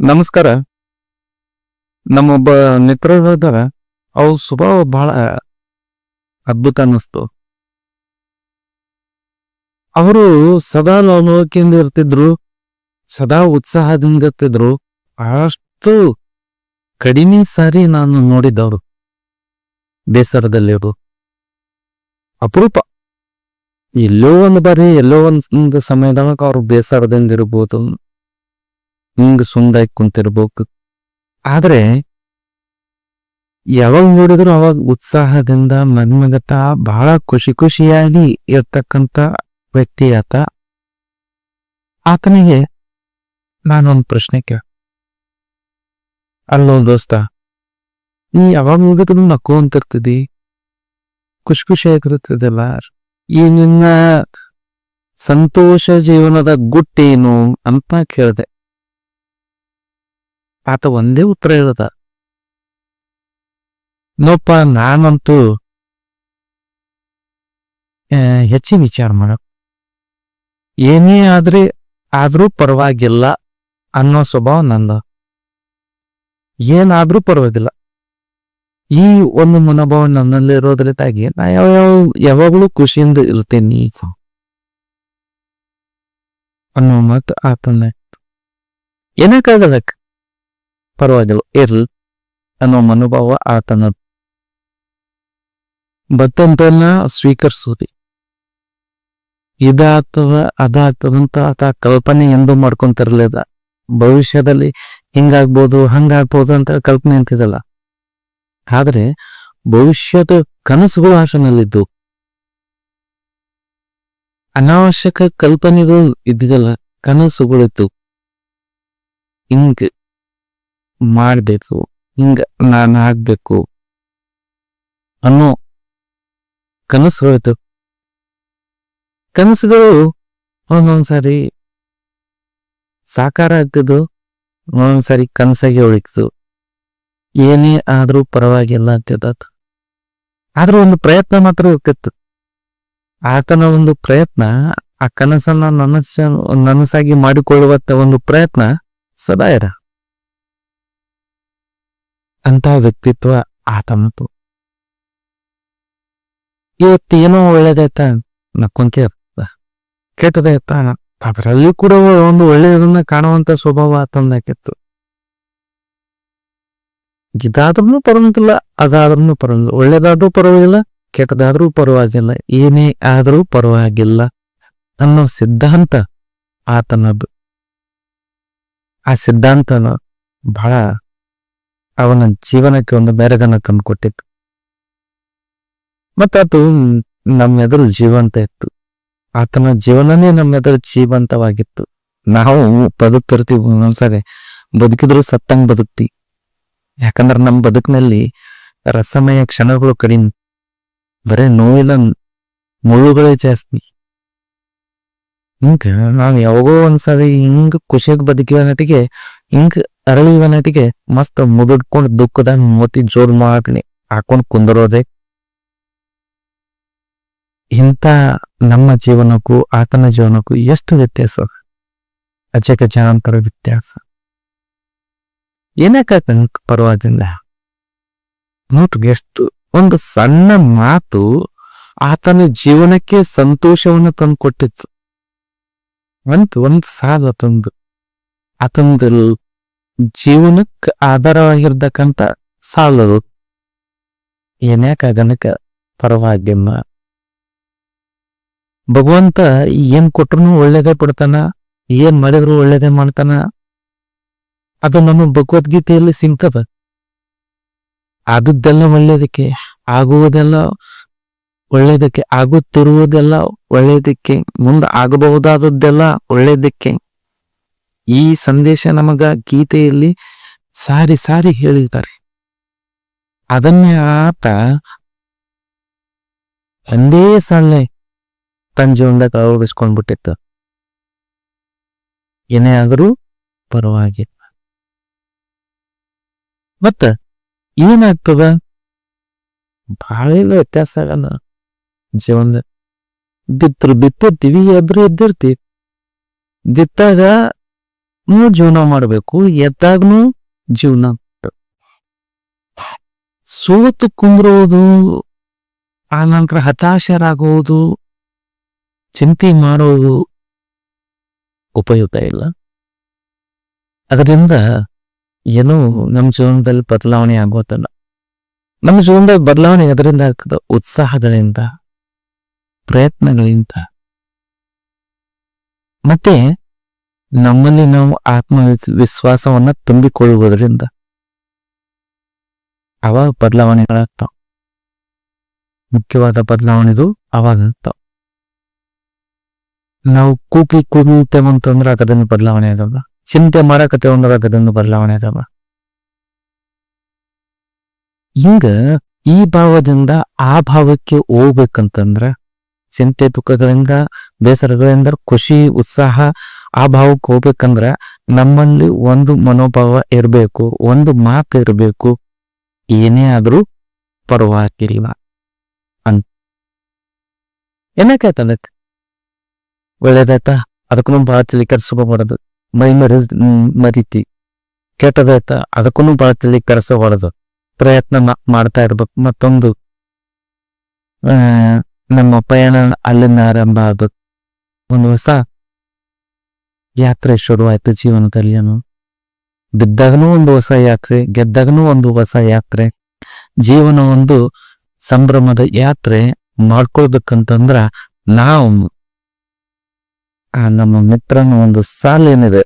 ನಮಸ್ಕಾರ. ನಮ್ಮೊಬ್ಬ ಮಿತ್ರರು ಇದಾರ ಅವ್ರ ಸ್ವಭಾವ ಬಹಳ ಅದ್ಭುತ ಅನ್ನಿಸ್ತು. ಅವರು ಸದಾ ಲವಲವಿಕೆಯಿಂದ ಇರ್ತಿದ್ರು, ಸದಾ ಉತ್ಸಾಹದಿಂದ ಇರ್ತಿದ್ರು. ಬಹಳಷ್ಟು ಕಡಿಮೆ ಸಾರಿ ನಾನು ನೋಡಿದ್ದವರು ಬೇಸರದಲ್ಲಿರು ಅಪರೂಪ. ಎಲ್ಲೋ ಒಂದು ಬಾರಿ ಎಲ್ಲೋ ಒಂದು ಸಮಯದೊಳಗೆ ಅವ್ರು ಬೇಸರದಿಂದ ಇರ್ಬೋದು. ಹಿಂಗ್ ಸುಂದಾಗಿ ಕುಂತಿರ್ಬೇಕು. ಆದ್ರೆ, ಯಾವಾಗ ನೋಡಿದ್ರು ಅವಾಗ ಉತ್ಸಾಹದಿಂದ ಮನ್ಮಗತ ಬಹಳ ಖುಷಿ ಖುಷಿಯಾಗಿ ಇರ್ತಕ್ಕಂತ ವ್ಯಕ್ತಿ ಆತ. ಆತನಿಗೆ ನಾನೊಂದು ಪ್ರಶ್ನೆ ಕೇಳ. ಅಲ್ಲೋ ದೋಸ್ತ, ನೀ ಯಾವಾಗ ನೋಡಿದ್ರು ನಕ್ಕೊಂತಿರ್ತಿದಿ ಖುಷಿ ಖುಷಿಯಾಗಿರುತ್ತದಲ್ಲ ಈ ನಿನ್ನ ಸಂತೋಷ ಜೀವನದ ಗುಟ್ಟೇನು ಅಂತ ಕೇಳಿದೆ. ಆತ ಒಂದೇ ಉತ್ತರ ಹೇಳ್ದ. ನೋಪ್ಪ, ನಾನಂತೂ ಹೆಚ್ಚಿನ ವಿಚಾರ ಮಾಡ ಏನೇ ಆದ್ರೆ, ಆದ್ರೂ ಪರವಾಗಿಲ್ಲ ಅನ್ನೋ ಸ್ವಭಾವ ನಂದ. ಏನಾದ್ರೂ ಪರವಾಗಿಲ್ಲ. ಈ ಒಂದು ಮನೋಭಾವ ನನ್ನಲ್ಲಿ ಇರೋದ್ರಿಂದಾಗಿ ನಾ ಯಾವ ಯಾವ, ಯಾವಾಗಲೂ ಖುಷಿಯಿಂದ ಇರ್ತೇನೆ. ಅನ್ನೋ ಮಾತು ಆತನ ಏನಕ್ಕಾಗದಕ್ಕೆ? ಪರವಾಗಿಲ್ಲ. ಇರ್ಲಿ. ಅನ್ನೋ ಮನೋಭಾವ ಆತನ ಬತ್ತಂತನ್ನ ಸ್ವೀಕರಿಸೋದಿ ಇದಾಗ್ತದ ಅದಾಗ್ತದಂತ ಆತ ಕಲ್ಪನೆ ಎಂದು ಮಾಡ್ಕೊಂತಿರ್ಲಿಲ್ಲ. ಭವಿಷ್ಯದಲ್ಲಿ ಹಿಂಗಾಗ್ಬೋದು, ಹಂಗಾಗ್ಬೋದು ಅಂತ ಕಲ್ಪನೆ ಅಂತಿದಲ್ಲ ಆದ್ರೆ ಭವಿಷ್ಯದ ಕನಸುಗಳು ಆತನಲ್ಲಿದ್ದು ಅನಾವಶ್ಯಕ ಕಲ್ಪನೆಗಳು ಇದ್ದಿದಲ್ಲ ಕನಸುಗಳಿತ್ತು ಹಿಂಗ್ ಮಾಡ್ಬೇಕು, ಹಿಂಗ ನಾನು ಆಗ್ಬೇಕು ಅನ್ನೋ ಕನಸು ಹೊರತು. ಕನಸುಗಳು ಒಂದೊಂದ್ಸಾರಿ ಸಾಕಾರ ಆಗ್ತಿದ್ದು ಒಂದೊಂದ್ಸಾರಿ ಕನಸಾಗಿ ಉಳಿತು ಏನೇ ಆದ್ರೂ ಪರವಾಗಿಲ್ಲ ಅಂತ ಆದರೂ ಒಂದು ಪ್ರಯತ್ನ ಮಾತ್ರ ಹೋಗ್ತಿತ್ತು ಆತನ ಒಂದು ಪ್ರಯತ್ನ, ಆ ಕನಸನ್ನ ನನಸ, ನನಸಾಗಿ ಮಾಡಿಕೊಳ್ಳುವಂತ ಒಂದು ಪ್ರಯತ್ನ ಸದಾ ಇರ ಅಂತ ವ್ಯಕ್ತಿತ್ವ ಆತನದು ಇವತ್ತೇನೋ ಒಳ್ಳೇದಾಯ್ತ ಇರ್ತದ ಕೆಟ್ಟದಾಯ್ತ ಅದರಲ್ಲಿ ಕೂಡ ಒಂದು ಒಳ್ಳೆಯದನ್ನ ಕಾಣುವಂತ ಸ್ವಭಾವ ಆತಂದಾಕಿತ್ತು ಇದಾದ್ರೂ ಪರವಾಗಿಲ್ಲ, ಅದಾದ್ರೂ ಪರವಾಗಿಲ್ಲ. ಒಳ್ಳೇದಾದ್ರೂ ಪರವಾಗಿಲ್ಲ, ಕೆಟ್ಟದಾದ್ರೂ ಪರವಾಗಿಲ್ಲ. ಏನೇ ಆದರೂ ಪರವಾಗಿಲ್ಲ ಅನ್ನೋ ಸಿದ್ಧಾಂತ ಆತನದು. ಆ ಸಿದ್ಧಾಂತನ ಬಹಳ ಅವನ ಜೀವನಕ್ಕೆ ಒಂದು ಬೇರೆದನ ತಂದು ಕೊಟ್ಟಿತ್ತು. ಮತ್ತಾತು ನಮ್ಮ ಎದುರು ಜೀವಂತ ಇತ್ತು. ಆತನ ಜೀವನನೇ ನಮ್ಮ ಎದುರು ಜೀವಂತವಾಗಿತ್ತು. ನಾವು ಬದುಕ್ತಿರ್ತೀವಿ ಒಂದೊಂದ್ಸರಿ ಬದುಕಿದ್ರು ಸತ್ತಂಗ್ ಬದುಕ್ತಿ. ಯಾಕಂದ್ರೆ ನಮ್ಮ ಬದುಕಿನಲ್ಲಿ ರಸಮಯ ಕ್ಷಣಗಳು ಕಡಿಮೆ. ಬರೇ ನೋವಿನ ಮುಳ್ಳುಗಳೇ ಜಾಸ್ತಿ. ಹಿಂಗ ನಾನು ಯಾವಾಗೋ ಒಂದ್ಸರಿ ಹಿಂಗ ಖುಷಿಯಾಗಿ ಬದುಕಿವ ನಟಿಗೆ, ಹಿಂಗ ಅರಳಿವ ನಟಿಗೆ ಮಸ್ತ್ ಮುದುಡ್ಕೊಂಡು ದುಃಖದಾಗ ಮೂತಿ ಜೋರ್ ಮಾಡಿ ಹಾಕೊಂಡ್ ಕುಂದರೋದೆ. ಇಂಥ ನಮ್ಮ ಜೀವನಕ್ಕೂ, ಆತನ ಜೀವನಕ್ಕೂ ಎಷ್ಟು ವ್ಯತ್ಯಾಸ? ಅಜಗಜಾಂತರ ವ್ಯತ್ಯಾಸ. ಏನಕ್ಕೆ ಪರವಾಗಿಲ್ಲ. ನೋಡ್ರಿ, ಎಷ್ಟು ಒಂದು ಸಣ್ಣ ಮಾತು ಆತನ ಜೀವನಕ್ಕೆ ಸಂತೋಷವನ್ನು ತಂದು ಕೊಟ್ಟಿತ್ತು ಒಂದು ಒಂದು ಸಾಲ ತಂದು. ಆತಂದ ಜೀವನಕ್ಕೆ ಆಧಾರವಾಗಿರ್ತಕ್ಕಂಥ ಸಾಲದು ಏನ್ಯಾಕ ಗನಕ ಪರವಾಗಿಮ್ಮ ಭಗವಂತ ಏನ್ ಕೊಟ್ರು ಒಳ್ಳೇದೇ ಬಿಡ್ತಾನ ಏನ್ ಮಾಡಿದ್ರು ಒಳ್ಳೇದೇ ಮಾಡ್ತಾನ? ಅದು ನಮ್ಮ ಭಗವದ್ಗೀತೆಯಲ್ಲಿ ಸಿಗ್ತದ. ಆದದ್ದೆಲ್ಲ ಒಳ್ಳೇದಕ್ಕೆ ಆಗುವುದೆಲ್ಲ, ಒಳ್ಳೇದಕ್ಕೆ ಆಗುತ್ತಿರುವುದೆಲ್ಲ ಒಳ್ಳೇದಕ್ಕೆ ಮುಂದೆ ಆಗಬಹುದಾದದ್ದೆಲ್ಲ ಒಳ್ಳೇದಕ್ಕೆ ಈ ಸಂದೇಶ ನಮಗ ಗೀತೆಯಲ್ಲಿ ಸಾರಿ ಸಾರಿ ಹೇಳಿದ್ದಾರೆ. ಅದನ್ನೇ ಆತ ಒಂದೇ ಸಾಲೆ ತನ್ನ ಜೀವನದಾಗ ಅಳವಡಿಸ್ಕೊಂಡ್ಬಿಟ್ಟಿತ್ತು ಏನೇ ಆದರೂ ಪರವಾಗಿಲ್ಲ ಮತ್ತ ಏನಾಗ್ತದ? ಬಹಳ ವ್ಯತ್ಯಾಸ ಆಗಲ್ಲ ಜೀವನದ ಬಿತ್ತರು ಬಿತ್ತಿರ್ತೀವಿ ಎಬ್ರು ಎದ್ದಿರ್ತೀವಿ. ಬಿತ್ತಾಗ ಜೀವನ ಮಾಡಬೇಕು, ಎದ್ದಾಗ್ನು ಜೀವನ. ಸೋತು ಕುಂದ್ರೋದು ಆ ನಂತರ ಹತಾಶರಾಗುವುದು ಚಿಂತೆ ಮಾಡೋದು ಉಪಯುಕ್ತ ಇಲ್ಲ. ಅದರಿಂದ ಏನೋ ನಮ್ಮ ಜೀವನದಲ್ಲಿ ಬದಲಾವಣೆ ಆಗೋತಲ್ಲ ನಮ್ಮ ಜೀವನದಲ್ಲಿ ಬದಲಾವಣೆ ಅದರಿಂದ ಆಗ್ತದೆ ಉತ್ಸಾಹಗಳಿಂದ. ಪ್ರಯತ್ನಗಳಿಂದ. ಮತ್ತೆ ನಮ್ಮಲ್ಲಿ ನಾವು ಆತ್ಮ ವಿಶ್ವಾಸವನ್ನ ತುಂಬಿಕೊಳ್ಳುವುದರಿಂದ ಅವಾಗ ಬದಲಾವಣೆಗಳಾಗ್ತಾವ ಮುಖ್ಯವಾದ ಬದಲಾವಣೆದು ಅವಾಗ ಆಗ್ತಾವ. ನಾವು ಕೂಕಿ ಕೂಗುತ್ತೇವೆ ಅಂತಂದ್ರೆ ಅದರಿಂದ ಬದಲಾವಣೆ ಅದಾವ ಚಿಂತೆ ಮಾಡಕತ್ತೇವೆ ಅಂದ್ರೆ ಅದರಿಂದ ಬದಲಾವಣೆ ಅದಾವ ಹಿಂಗ ಈ ಭಾವದಿಂದ ಆ ಭಾವಕ್ಕೆ ಹೋಗ್ಬೇಕಂತಂದ್ರ ಚಿಂತೆ ದುಃಖಗಳಿಂದ, ಬೇಸರಗಳಿಂದ, ಖುಷಿ, ಉತ್ಸಾಹ, ಆ ಭಾವಕ್ಕೆ ಹೋಗ್ಬೇಕಂದ್ರ ನಮ್ಮಲ್ಲಿ ಒಂದು ಮನೋಭಾವ ಇರಬೇಕು, ಒಂದು ಮಾತು ಇರಬೇಕು. ಏನೇ ಆದ್ರೂ ಪರವಾಗಿಲ್ಲ ಅಂತ. ಏನಕ್ಕೆ ಅದಕ್ಕೆ? ಒಳ್ಳೇದಾಯ್ತಾ? ಅದಕ್ಕೂ ಭಾಳ ತಲೆ ಕೆಡಿಸ್ಕೋಬಾರದು ಮೈ ಮರಿ ಮರಿತಿ. ಕೆಟ್ಟದಾಯ್ತಾ? ಅದಕ್ಕೂ ಭಾಳ ತಿಳಿಕರಿಸಬಾರದು ಪ್ರಯತ್ನ ಮಾಡ್ತಾ ಇರ್ಬೇಕು ಮತ್ತೊಂದು. ನಮ್ಮ ಪಯಣ ಅಲ್ಲಿಂದ ಆರಂಭ ಆಗುತ್ತೆ. ಒಂದು ಹೊಸ ಯಾತ್ರೆ ಶುರುವಾಯ್ತು ಕಲ್ಯಾಣ ಬಿದ್ದಾಗನೂ ಒಂದು ಹೊಸ ಯಾತ್ರೆ, ಗೆದ್ದಾಗನೂ ಒಂದು ಹೊಸ ಯಾತ್ರೆ. ಜೀವನ ಒಂದು ಸಂಭ್ರಮದ ಯಾತ್ರೆ ಮಾಡ್ಕೊಳ್ಬೇಕಂತಂದ್ರ ನಾವು ಆ ನಮ್ಮ ಮಿತ್ರನ ಒಂದು ಸಾಲ ಏನಿದೆ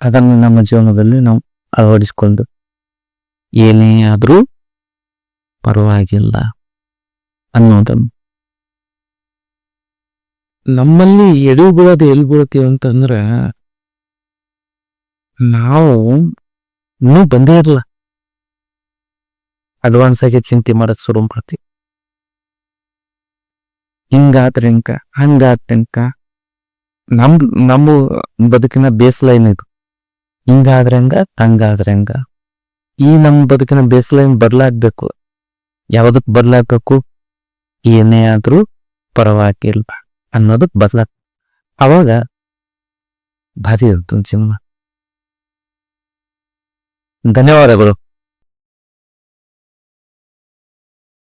ಅದನ್ನು ನಮ್ಮ ಜೀವನದಲ್ಲಿ ನಾವು ಅಳವಡಿಸ್ಕೊಂಡು ಏನೇ ಆದ್ರೂ ಪರವಾಗಿಲ್ಲ ಅನ್ನೋದನ್ನು. ನಮ್ಮಲ್ಲಿ ಎಡು ಬೀಳೋದು ಎಲ್ಲಿ ಬೀಳ್ತೀವಿ ಅಂತಂದ್ರೆ, ನಾವು ಇನ್ನೂ ಬಂದೇ ಇರಲ್ಲ ಅಡ್ವಾನ್ಸ್ ಆಗಿ ಚಿಂತೆ ಮಾಡಕ್ ಶುರು ಮಾಡ್ತೀವಿ ಹಿಂಗಾದ್ರೆ ಹಿಂಗ? ಹಂಗಾದ್ರೆ ಹಿಂಗ? ನಮ್, ನಮ್ಮ ಬದುಕಿನ ಬೇಸ್ ಲೈನ್ ಇದು. ಹಿಂಗಾದ್ರೆ ಹಂಗ? ಹಂಗಾದ್ರೆ ಹಂಗ? ಈ ನಮ್ಮ ಬದುಕಿನ ಬೇಸ್ ಲೈನ್ ಬದಲಾಗ್ಬೇಕು ಯಾವುದಕ್ಕೆ ಬದಲಾಗ್ಬೇಕು ಏನೇ ಆದ್ರೂ ಪರವಾಗಿಲ್ಲ. ಅನ್ನೋದಕ್ ಬದಲಾಗ್ ಅವಾಗ ಭಾರಿ ಇರುತ್ತೆ ಜೀವನ ಧನ್ಯವಾದಗಳು.